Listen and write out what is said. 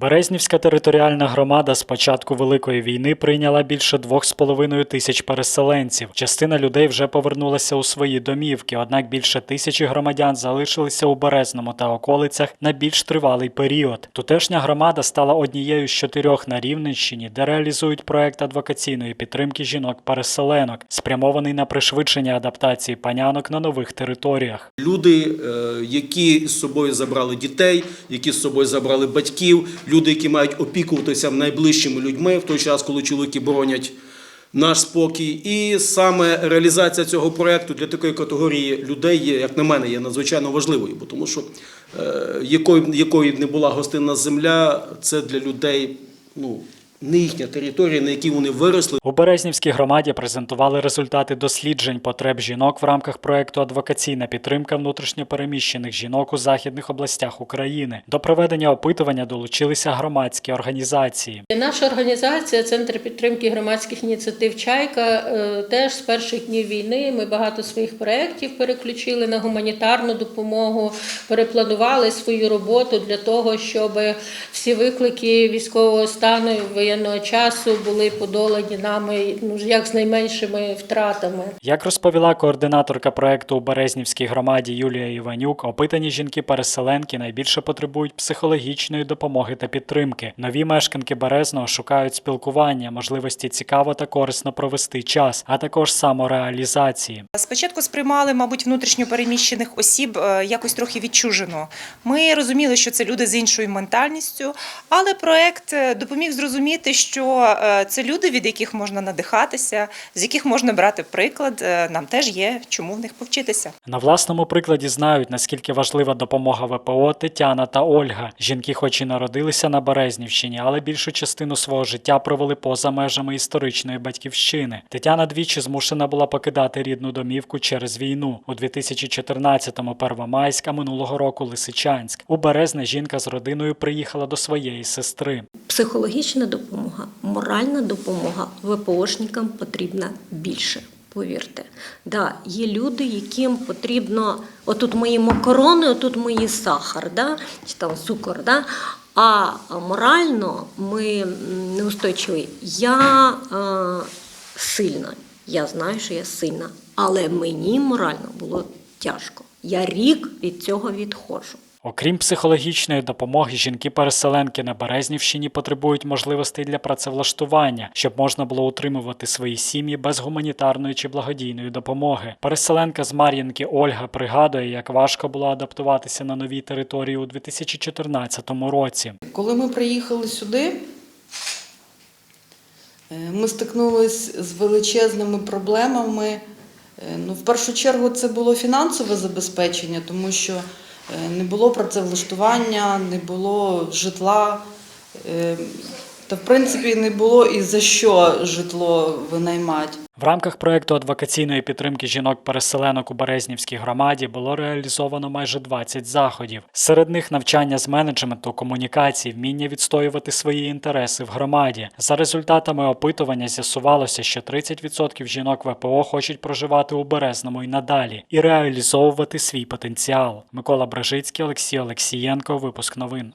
Березнівська територіальна громада з початку Великої війни прийняла більше 2,5 тисяч переселенців. Частина людей вже повернулася у свої домівки, однак більше тисячі громадян залишилися у Березному та околицях на більш тривалий період. Тутешня громада стала однією з чотирьох на Рівненщині, де реалізують проект адвокаційної підтримки жінок-переселенок, спрямований на пришвидшення адаптації панянок на нових територіях. Люди, е, які з собою забрали дітей, які з собою забрали батьків, люди, які мають опікуватися найближчими людьми в той час, коли чоловіки боронять наш спокій. І саме реалізація цього проекту для такої категорії людей є, як на мене, є надзвичайно важливою, бо тому що е, якою, якою не була гостинна земля, це для людей ну, не їхня територія, на якій вони виросли. У Березнівській громаді презентували результати досліджень потреб жінок в рамках проекту Адвокаційна підтримка внутрішньопереміщених жінок у західних областях України. До проведення опитування долучилися громадські організації. Наша організація, Центр підтримки громадських ініціатив Чайка, е, теж з перших днів війни ми багато своїх проєктів переключили на гуманітарну допомогу, перепланували свою роботу для того, щоб всі виклики військового стану і воєнного часу були подолані нами ну як з найменшими втратами. Як розповіла координаторка проекту у Березнівській громаді Юлія Іванюк, опитані жінки-переселенки найбільше потребують психологічної допомоги та підтримки. Нові мешканки Березного шукають спілкування, можливості цікаво та корисно провести час, а також самореалізації. Спочатку сприймали, мабуть, внутрішньо переміщених осіб е, якось трохи відчужено. Ми розуміли, що це люди з іншою ментальністю, але проект е, допоміг зрозуміти, що е, це люди, від яких можна надихатися, з яких можна брати приклад. Е, Нам теж є чому в них повчитися. На власному прикладі знають, наскільки важлива допомога ВПО Тетяна та Ольга. Жінки, хоч і народилися на Березнівщині, але більшу частину свого життя провели поза межами історичної батьківщини. Тетяна двічі змушена була покидати рідну домівку через війну у 2014-му Первомайськ, а минулого року Лисичанськ. У Березне жінка з родиною приїхала до своєї сестри. Психологічна допомога, моральна допомога ВПОшникам потрібна більше. Повірте, да, є люди, яким потрібно отут мої макарони, отут мої сахар, да, чи там цукор, да, а морально ми неустойчиві. Я е, сильна, я знаю, що я сильна, але мені морально було тяжко. Я рік від цього відходжу. Окрім психологічної допомоги, жінки-переселенки на Березнівщині потребують можливостей для працевлаштування, щоб можна було утримувати свої сім'ї без гуманітарної чи благодійної допомоги. Переселенка з Мар'їнки Ольга пригадує, як важко було адаптуватися на новій території у 2014 році. Коли ми приїхали сюди, е, ми стикнулися з величезними проблемами. Е, Ну, в першу чергу це було фінансове забезпечення, тому що не було працевлаштування, не було житла. Та, в принципі, не було і за що житло винаймати. В рамках проекту адвокаційної підтримки жінок-переселенок у Березнівській громаді було реалізовано майже 20 заходів. Серед них навчання з менеджменту, комунікації, вміння відстоювати свої інтереси в громаді. За результатами опитування з'ясувалося, що 30% жінок ВПО хочуть проживати у Березному і надалі і реалізовувати свій потенціал. Микола Бражицький, Олексій Олексієнко. Випуск новин.